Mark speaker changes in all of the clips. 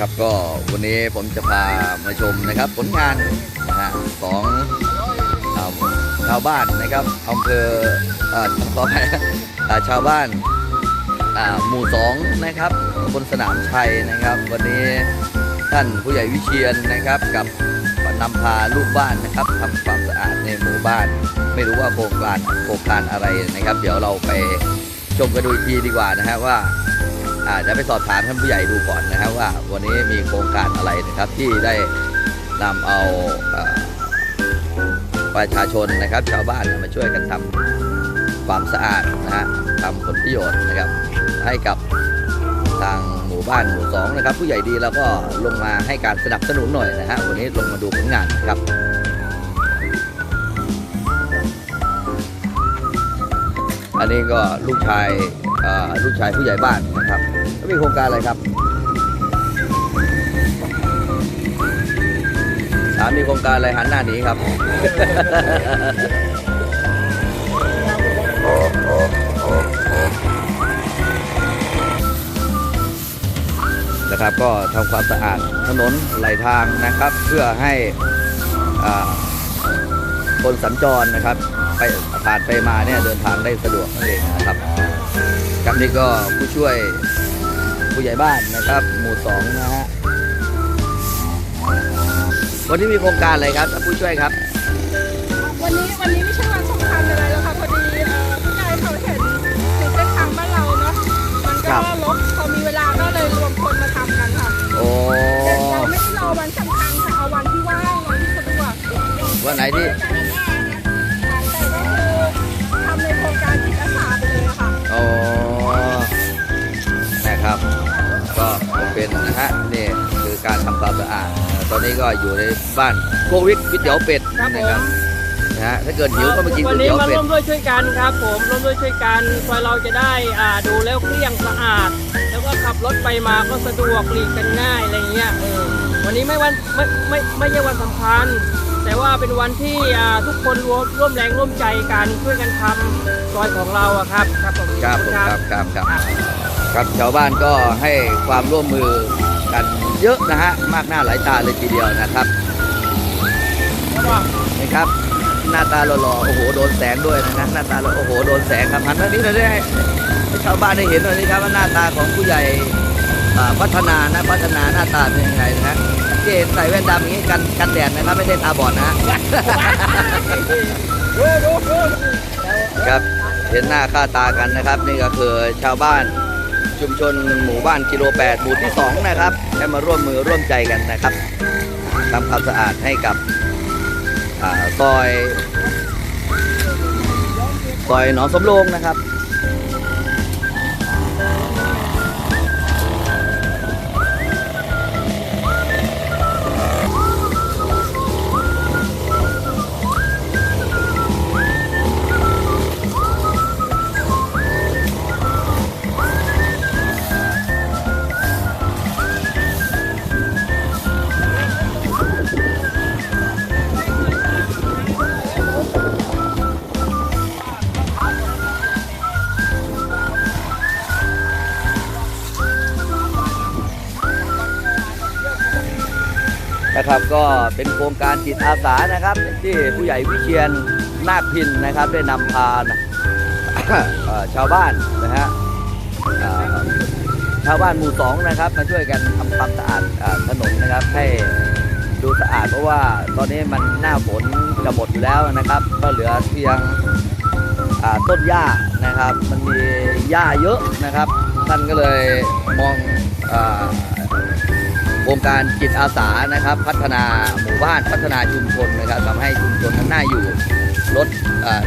Speaker 1: ครับก็วันนี้ผมจะพามาชมนะครับผลงานนะฮะของชาวบ้านนะครับอำเภอาขออภัยชาวบ้านหมู่สองนะครับบนสนามชัยนะครับ วันนี้ท่านผู้ใหญ่วิเชียนนะครับ กับนำพาลูกบ้านนะครับทำความสะอาดในหมู่บ้าน ไม่รู้ว่าโครงการโครงการอะไรนะครับ เดี๋ยวเราไปชมกันดูกทีดีกว่านะฮะว่า อาจจะไปสอบถามท่านผู้ใหญ่ดูก่อนนะครับว่าวันนี้มีโครงการอะไรนะครับที่ได้นำเอาเอ่อประชาชนนะครับ ชาวบ้านมาช่วยกันทำความสะอาดนะฮะทำผลประโยชน์นะครับ ให้กับทางหมู่บ้านหมู่สองนะครับ ผู้ใหญ่ดีแล้วก็ลงมาให้การสนับสนุนหน่อยนะฮะวันนี้ลงมาดูผลงานนะครับอันนี้ก็ลูกชายลูกชายผู้ใหญ่บ้านนะครับ มีโครงการอะไรครับถามมีโครงการอะไรหันหน้าหนีครับ นะครับก็ทำความสะอาดถนนไหลทางนะครับ เพื่อให้คนสัญจรนะครับ ไปผ่านไปมาเนี่ยเดินทางได้สะดวกนั่นเองนะครับครับนี่ก็ผู้ช่วย ผู้ใหญ่บ้านนะครับ หมู่สองนะฮะวันนี้มีโครงการอะไรครับท่านผู้ช่วยครับ
Speaker 2: วันนี้วันนี้ไม่ใช่วันสำคัญอะไรแล้วค่ะพอดีเอ่อผู้ใหญ่เขาเห็นถึงเส้นทางบ้านเราเนาะมัน
Speaker 1: ครั
Speaker 2: ก็
Speaker 1: บ
Speaker 2: ลบพอมีเวลาก็เลยรวมคนมาทำกันค่ะ
Speaker 1: โอ้
Speaker 2: แต่เราไม่ได้รอวันสำคัญค่ะเอาวันที่ว่างวันที่สะดวก
Speaker 1: วันไหนที่
Speaker 2: นะ
Speaker 1: ฮะนี่คือการทำความสะอาดตอนนี้ก็อยู่ในบ้านโควิดก๋วยเตี๋ยวเป็ด
Speaker 3: ครับผ
Speaker 1: นะครั
Speaker 3: ม
Speaker 1: บนะฮะถ้าเกิดหิวก็มากินก๋
Speaker 3: วั
Speaker 1: วย
Speaker 3: นี้
Speaker 1: เตี๋ยว
Speaker 3: มา
Speaker 1: เป็ด
Speaker 3: ร่วมด้วยช่วยกันครับผมร่วมด้วยช่วยกันกว่าเราจะได้อ่าดูแล้วเครื่องสะอาด แล้วก็ขับรถไปมาก็สะดวกหลีกกันง่ายอะไรเงี้ยเออวันนี้ไม่วันไม่ไม่ไม่ใช่วันสำคัญ แต่ว่าเป็นวันที่อ่าทุกคนร่วมร่วมแรงร่วมใจกันช่วยกันทำซอยของเราอะครับครับผม
Speaker 1: ครับผมครับครับครับ
Speaker 3: ครับ
Speaker 1: ครับชาวบ้านก็ให้ความร่วมมือ กันเยอะนะฮะมากหน้าหลายตาเลยทีเดียวนะครับนี่ครับ หน้าตาหล่อๆโอ้โหโดนแสงด้วยนะฮะหน้าตาหล่อโอ้โหโดนแสงครับหันมานี้เราได้ให้ชาวบ้านได้เห็นหน่อยนี่ครับว่าหน้าตาของผู้ใหญ่พัฒนานะพัฒนาหน้าตาเป็นยังไงนะฮะที่เห็นใส่แว่นดำอย่างนี้กันกันแดดนะครับไม่ได้ตาบอดนะฮะครับเห็นหน้าค่าตากันนะครับ นี่ก็คือชาวบ้าน ชุมชนหมู่บ้านกิโล8หมู่ที่2นะครับได้มาร่วมมือร่วมใจกันนะครับทำความสะอาดให้กับอซอยซอยหนองสมโรงนะครับ นะครับ ก็เป็นโครงการจิตอาสานะครับ ที่ผู้ใหญ่วิเชียนนาคพินนะครับ ได้นำพาชาวบ้านนะฮะชาวบ้านหมู่สองนะครับ มาช่วยกันทำความสะอาดถนนนะครับ ให้ดูสะอาดเพราะว่าตอนนี้มันหน้าฝนจะหมดอยู่แล้วนะครับ ก็เหลือเพียงต้นหญ้านะครับ มันมีหญ้าเยอะนะครับ ท่านก็เลยมองอ โครงการจิตอาสานะครับ พัฒนาหมู่บ้านพัฒนาชุมชนนะครับทำให้ชุมชนนั้นน่าอยู่รถ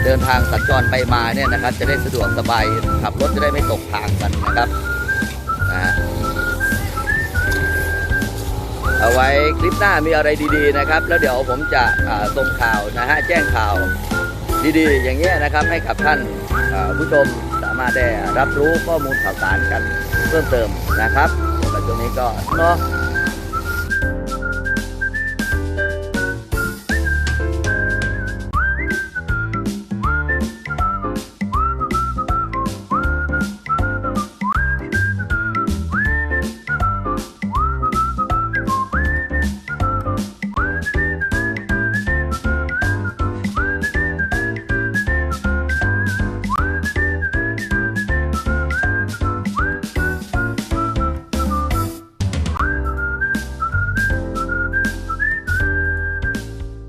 Speaker 1: เดินทางสัญจรไปมาเนี่ยนะครับ จะได้สะดวกสบายขับรถจะได้ไม่ตกทางกันนะครับนะเอาไว้คลิปหน้ามีอะไรดีๆนะครับ แล้วเดี๋ยวผมจะส่งข่าวนะฮะแจ้งข่าวดีๆ อย่างเงี้ยนะครับให้กับท่านผู้ชมสามารถได้รับรู้ข้อมูลข่าวสารกันเพิ่มเติมนะครับสำหรับตรงนี้ก็เนาะ